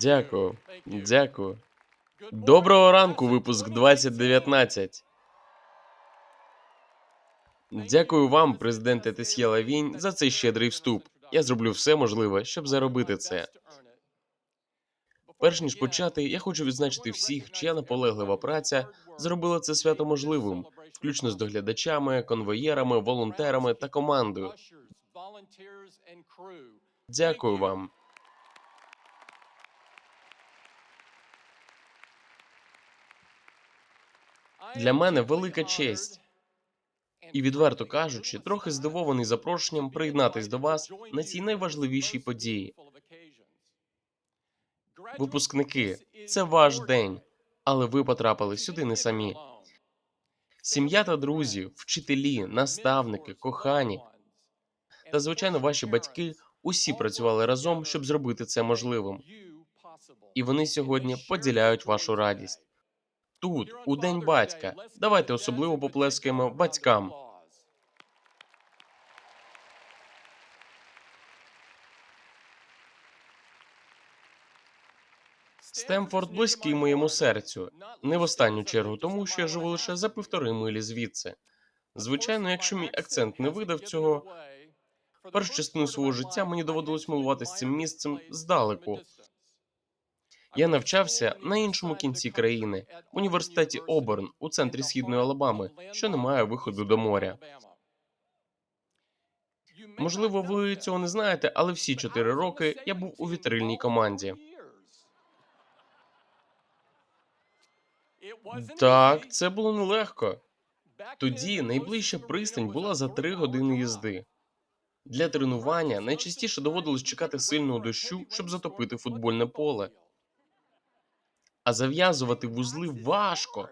Дякую. Дякую. Доброго ранку, випуск 2019. Дякую вам, президенте Тесьє Лавінь, за цей щедрий вступ. Я зроблю все можливе, щоб заробити це. Перш ніж почати, я хочу відзначити всіх, чия наполеглива праця зробила це свято можливим, включно з доглядачами, конвоєрами, волонтерами та командою. Дякую вам. Для мене велика честь. І відверто кажучи, трохи здивований запрошенням приєднатись до вас на цій найважливішій події. Випускники, це ваш день, але ви потрапили сюди не самі. Сім'я та друзі, вчителі, наставники, кохані та, звичайно, ваші батьки усі працювали разом, щоб зробити це можливим. І вони сьогодні поділяють вашу радість. Тут, у День батька, давайте особливо поплескаємо батькам. Стемфорд близький моєму серцю, не в останню чергу, тому що я живу лише за півтори милі звідси. Звичайно, якщо мій акцент не видав цього, першу частину свого життя мені доводилось милуватися цим місцем здалеку. Я навчався на іншому кінці країни, в університеті Оберн у центрі східної Алабами, що не має виходу до моря. Можливо, ви цього не знаєте, але всі чотири роки я був у вітрильній команді. Так, це було нелегко. Тоді найближча пристань була за три години їзди. Для тренування найчастіше доводилось чекати сильного дощу, щоб затопити футбольне поле. А зав'язувати вузли важко.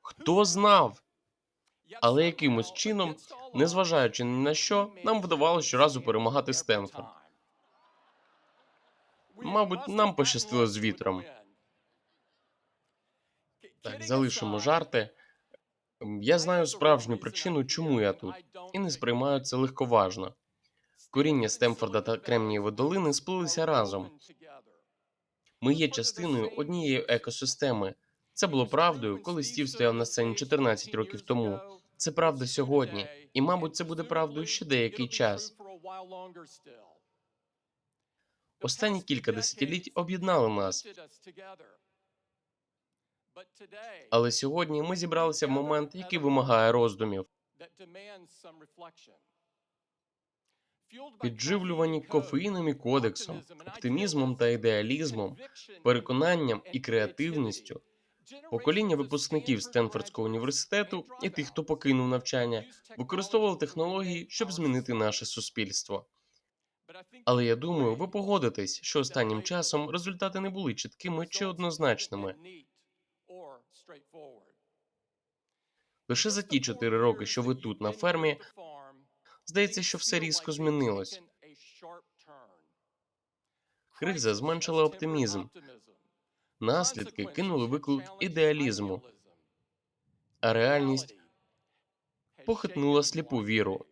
Хто знав? Але якимось чином, незважаючи ні на що, нам вдавалося щоразу перемагати Стенфорд. Мабуть, нам пощастило з вітром. Так, залишимо жарти. Я знаю справжню причину, чому я тут, і не сприймаю це легковажно. Коріння Стемфорда та Кремнієвої долини сплилися разом. Ми є частиною однієї екосистеми. Це було правдою, коли Стів стояв на сцені 14 років тому. Це правда сьогодні, і, мабуть, це буде правдою ще деякий час. Останні кілька десятиліть об'єднали нас, але сьогодні ми зібралися в момент, який вимагає роздумів. Підживлювані кофеїном і кодексом, оптимізмом та ідеалізмом, переконанням і креативністю. Покоління випускників Стенфордського університету і тих, хто покинув навчання, використовували технології, щоб змінити наше суспільство. Але я думаю, ви погодитесь, що останнім часом результати не були чіткими чи однозначними. Лише за ті чотири роки, що ви тут на фермі, здається, що все різко змінилось. Криза зменшила оптимізм. Наслідки кинули виклик ідеалізму, а реальність похитнула сліпу віру.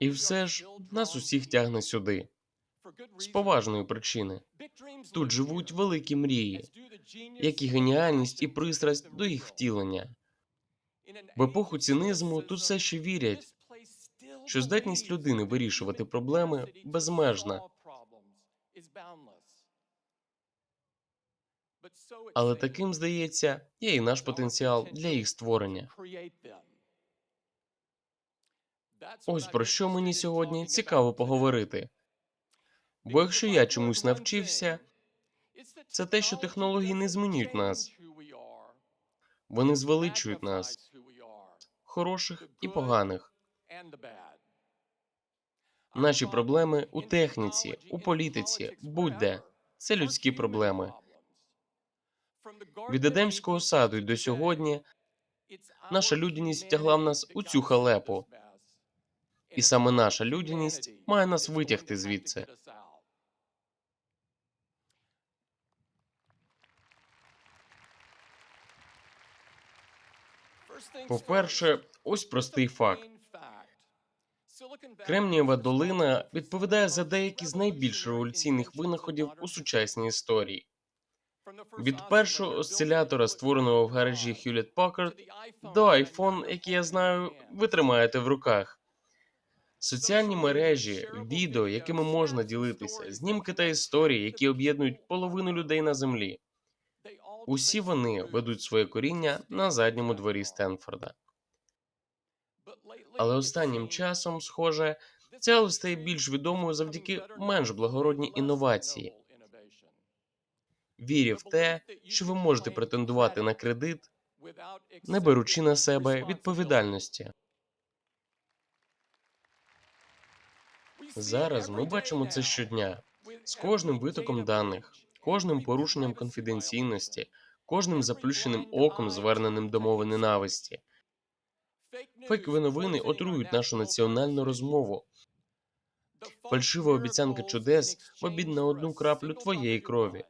І все ж нас усіх тягне сюди з поважної причини. Тут живуть великі мрії, як і геніальність і пристрасть до їх втілення. В епоху цинизму тут все ще вірять, що здатність людини вирішувати проблеми безмежна. Але таким здається, є і наш потенціал для їх створення. Ось про що мені сьогодні цікаво поговорити. Бо якщо я чомусь навчився, це те, що технології не змінюють нас, вони звеличують нас, хороших і поганих. Наші проблеми у техніці, у політиці, будь-де це людські проблеми. Від Едемського саду й до сьогодні наша людяність втягла в нас у цю халепу, і саме наша людяність має нас витягти звідси. По-перше, ось простий факт: Кремнієва долина відповідає за деякі з найбільш революційних винаходів у сучасній історії. Від першого осцилятора, створеного в гаражі Hewlett Packard, до iPhone, який я знаю, ви тримаєте в руках. Соціальні мережі, відео, якими можна ділитися, знімки та історії, які об'єднують половину людей на землі. Усі вони ведуть своє коріння на задньому дворі Стенфорда. Але останнім часом, схоже, ця галузь стає більш відомою завдяки менш благородній інновації. Вірі в те, що ви можете претендувати на кредит, не беручи на себе відповідальності. Зараз ми бачимо це щодня з кожним витоком даних, кожним порушенням конфіденційності, кожним заплющеним оком, зверненим до мови ненависті. Фейкові новини отрують нашу національну розмову. Фальшива обіцянка чудес в обід на одну краплю твоєї крові.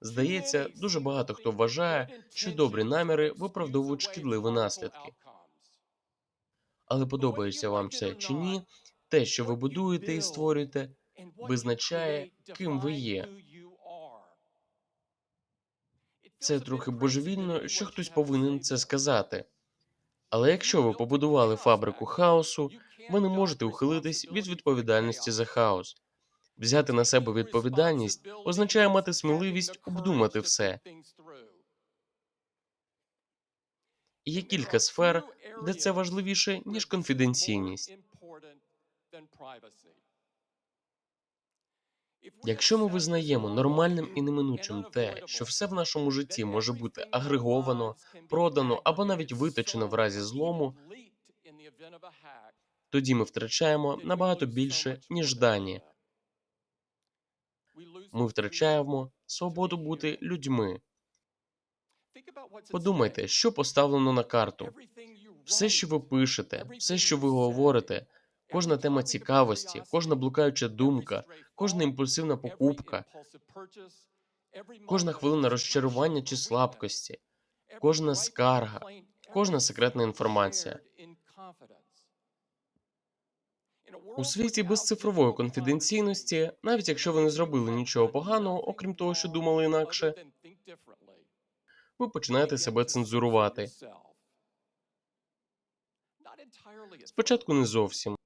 Здається, дуже багато хто вважає, що добрі наміри виправдовують шкідливі наслідки. Але подобається вам це чи ні, те, що ви будуєте і створюєте, визначає, ким ви є. Це трохи божевільно, що хтось повинен це сказати. Але якщо ви побудували фабрику хаосу, ви не можете ухилитись від відповідальності за хаос. Взяти на себе відповідальність означає мати сміливість обдумати все. Є кілька сфер, де це важливіше, ніж конфіденційність. Якщо ми визнаємо нормальним і неминучим те, що все в нашому житті може бути агреговано, продано або навіть виточено в разі злому, тоді ми втрачаємо набагато більше, ніж дані. Ми втрачаємо свободу бути людьми. Подумайте, що поставлено на карту. Все, що ви пишете, все, що ви говорите, кожна тема цікавості, кожна блукаюча думка, кожна імпульсивна покупка, кожна хвилина розчарування чи слабкості, кожна скарга, кожна секретна інформація. У світі без цифрової конфіденційності, навіть якщо ви не зробили нічого поганого, окрім того, що думали інакше, ви починаєте себе цензурувати. Спочатку не зовсім,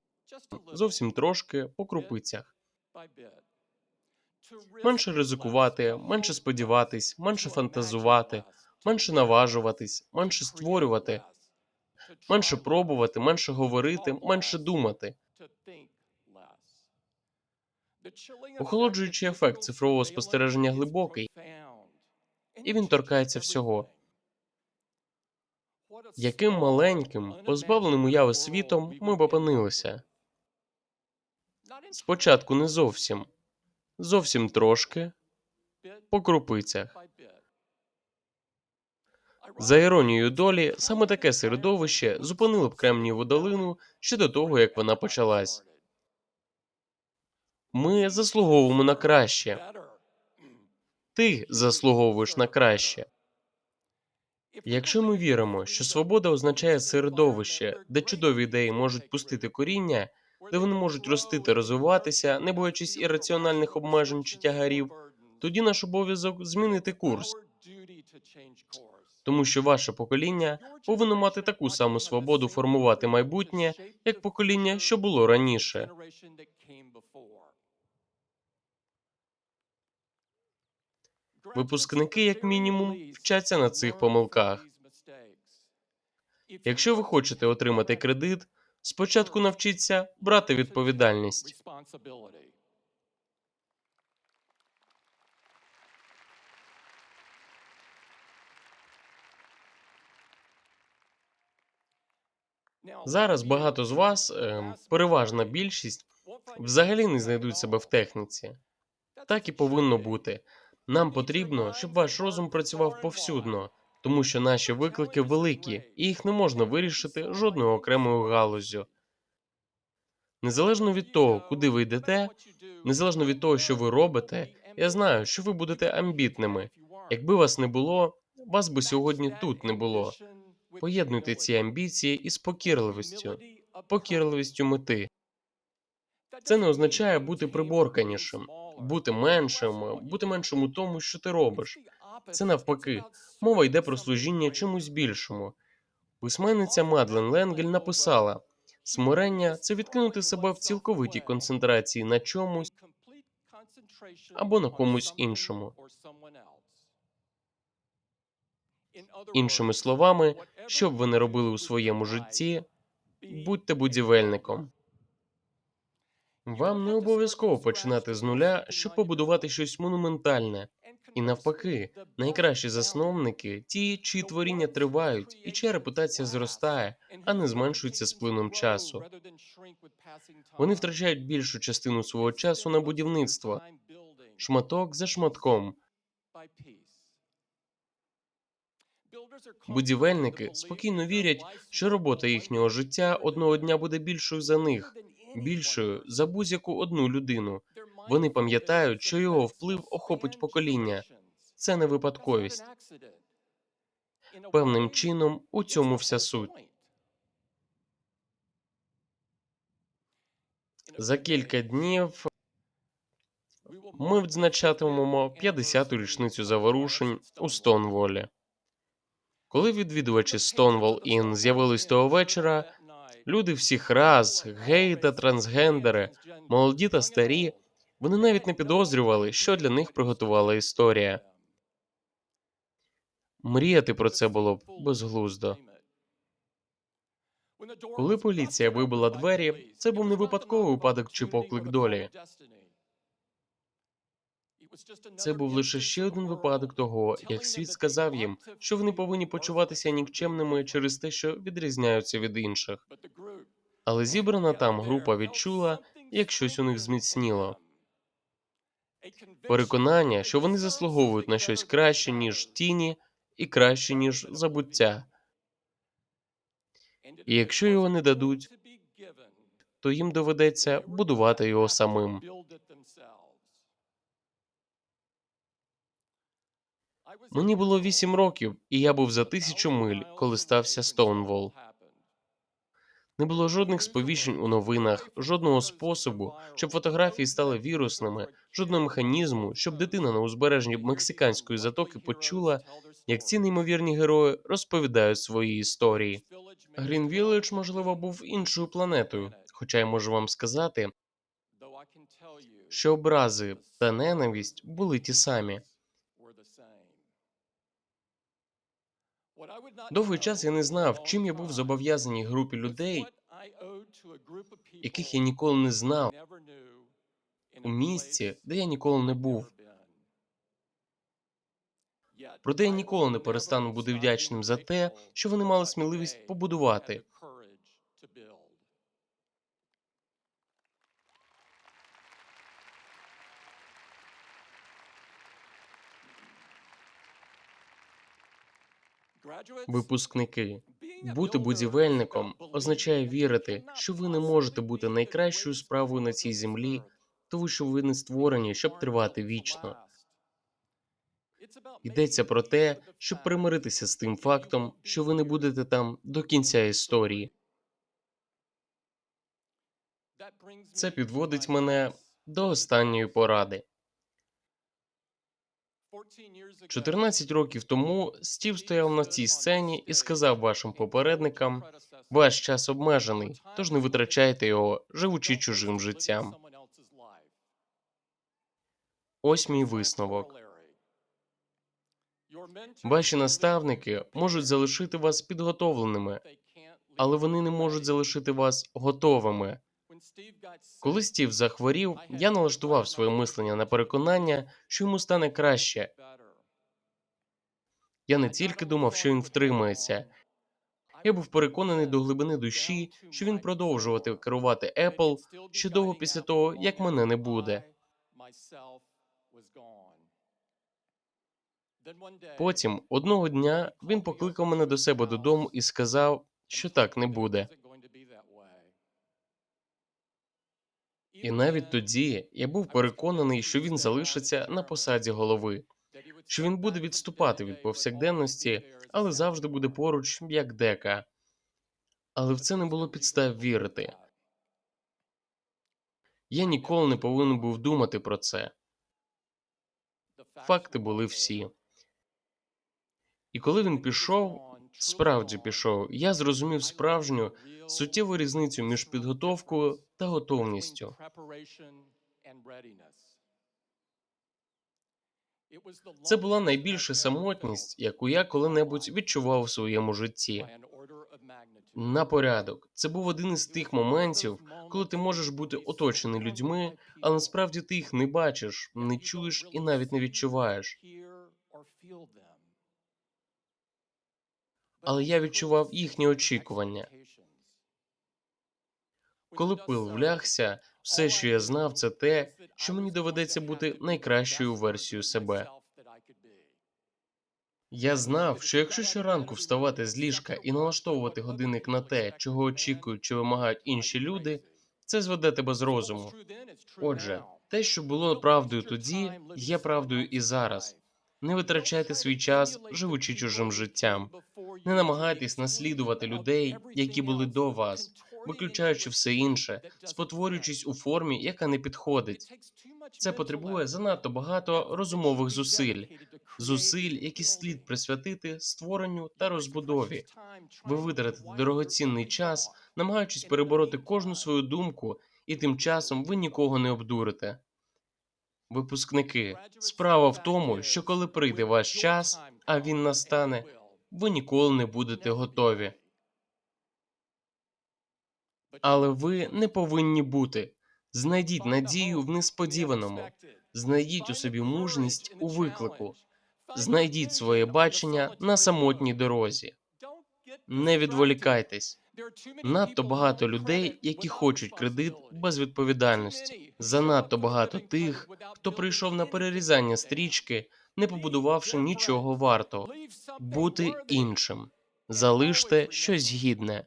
зовсім трошки по крупицях. Менше ризикувати, менше сподіватись, менше фантазувати, менше наважуватись, менше створювати, менше пробувати, менше говорити, менше думати. Охолоджуючий ефект цифрового спостереження глибокий, і він торкається всього. Яким маленьким, позбавленим уяви світом ми б опинилися? Спочатку не зовсім, зовсім трошки, по крупицях. За іронією долі, саме таке середовище зупинило б Кремнієву долину ще до того, як вона почалась. Ми заслуговуємо на краще. Ти заслуговуєш на краще. Якщо ми віримо, що свобода означає середовище, де чудові ідеї можуть пустити коріння, де вони можуть рости та розвиватися, не боячись ірраціональних обмежень чи тягарів, тоді наш обов'язок змінити курс, тому що ваше покоління повинно мати таку саму свободу формувати майбутнє, як покоління, що було раніше. Випускники, як мінімум, вчаться на цих помилках. Якщо ви хочете отримати кредит, спочатку навчіться брати відповідальність. Зараз багато з вас, ем, переважна більшість, взагалі не знайдуть себе в техніці. Так і повинно бути. Нам потрібно, щоб ваш розум працював повсюдно, тому що наші виклики великі, і їх не можна вирішити жодною окремою галуззю. Незалежно від того, куди ви йдете, незалежно від того, що ви робите, я знаю, що ви будете амбітними. Якби вас не було, вас би сьогодні тут не було. Поєднуйте ці амбіції із покірливістю. покірливістю мети. Це не означає бути приборканішим, бути меншим, бути меншим у тому, що ти робиш. Це навпаки, мова йде про служіння чомусь більшому. Письменниця Мадлен Ленгель написала: смирення це відкинути себе в цілковитій концентрації на чомусь або на комусь іншому. Іншими словами, що б ви не робили у своєму житті, будьте будівельником. Вам не обов'язково починати з нуля, щоб побудувати щось монументальне. І навпаки, найкращі засновники ті, чиї творіння тривають, і чия репутація зростає, а не зменшується з плином часу. Вони втрачають більшу частину свого часу на будівництво, шматок за шматком. Будівельники спокійно вірять, що робота їхнього життя одного дня буде більшою за них, більшою за будь-яку одну людину. Вони пам'ятають, що його вплив охопить покоління. Це не випадковість. Певним чином у цьому вся суть. За кілька днів ми відзначатимемо 50-ту річницю заворушень у Стонволі. Коли відвідувачі Stonewall Inn з'явились того вечора, люди всіх рас, геї та трансгендери, молоді та старі, вони навіть не підозрювали, що для них приготувала історія. Мріяти про це було б безглуздо. Коли поліція вибила двері, це був не випадковий випадок чи поклик долі. Це був лише ще один випадок того, як світ сказав їм, що вони повинні почуватися нікчемними через те, що відрізняються від інших. Але зібрана там група відчула, як щось у них зміцніло. Переконання, що вони заслуговують на щось краще, ніж тіні, і краще, ніж забуття. І якщо його не дадуть, то їм доведеться будувати його самим. Мені було вісім років, і я був за тисячу миль, коли стався Стоунвол. Не було жодних сповіщень у новинах, жодного способу, щоб фотографії стали вірусними, жодного механізму, щоб дитина на узбережжі мексиканської затоки почула, як ці неймовірні герої розповідають свої історії. Грін Вілледж, можливо, був іншою планетою, хоча я можу вам сказати, що образи та ненависть були ті самі. Довгий час я не знав, чим я був зобов'язаний групі людей, яких я ніколи не знав у місці, де я ніколи не був. Проте я ніколи не перестану бути вдячним за те, що вони мали сміливість побудувати. Випускники, бути будівельником означає вірити, що ви не можете бути найкращою справою на цій землі, тому що ви не створені, щоб тривати вічно. Йдеться про те, щоб примиритися з тим фактом, що ви не будете там до кінця історії. Це підводить мене до останньої поради. 14 років тому Стів стояв на цій сцені і сказав вашим попередникам: ваш час обмежений, тож не витрачайте його, живучи чужим життям. Ось мій висновок. Ваші наставники можуть залишити вас підготовленими, але вони не можуть залишити вас готовими. Коли Стів захворів, я налаштував своє мислення на переконання, що йому стане краще. Я не тільки думав, що він втримається. Я був переконаний до глибини душі, що він продовжувати керувати Apple ще довго після того, як мене не буде. Потім одного дня він покликав мене до себе додому і сказав, що так не буде. І навіть тоді я був переконаний, що він залишиться на посаді голови, що він буде відступати від повсякденності, але завжди буде поруч як дека. Але в це не було підстав вірити. Я ніколи не повинен був думати про це. Факти були всі. І коли він пішов, справді пішов, я зрозумів справжню суттєву різницю між підготовкою та готовністю. Це була найбільша самотність, яку я коли-небудь відчував у своєму житті. На порядок. Це був один із тих моментів, коли ти можеш бути оточений людьми, але насправді ти їх не бачиш, не чуєш і навіть не відчуваєш. Але я відчував їхні очікування. Коли пил влягся, все, що я знав, це те, що мені доведеться бути найкращою версією себе. Я знав, що якщо щоранку вставати з ліжка і налаштовувати годинник на те, чого очікують чи вимагають інші люди, це зведе тебе з розуму. Отже, те, що було правдою тоді, є правдою і зараз. Не витрачайте свій час, живучи чужим життям. Не намагайтесь наслідувати людей, які були до вас, виключаючи все інше, спотворюючись у формі, яка не підходить. Це потребує занадто багато розумових зусиль, зусиль, які слід присвятити створенню та розбудові. Ви витратите дорогоцінний час, намагаючись перебороти кожну свою думку, і тим часом ви нікого не обдурите. Випускники, справа в тому, що коли прийде ваш час, а він настане, ви ніколи не будете готові. Але ви не повинні бути. Знайдіть надію в несподіваному, знайдіть у собі мужність у виклику, знайдіть своє бачення на самотній дорозі. Не відволікайтесь. Надто багато людей, які хочуть кредит без відповідальності. Занадто багато тих, хто прийшов на перерізання стрічки, не побудувавши нічого вартого. Бути іншим. Залиште щось гідне.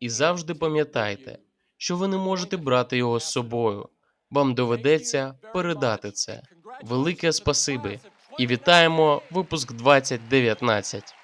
І завжди пам'ятайте, що ви не можете брати його з собою. Вам доведеться передати це. Велике спасибі і вітаємо випуск 2019.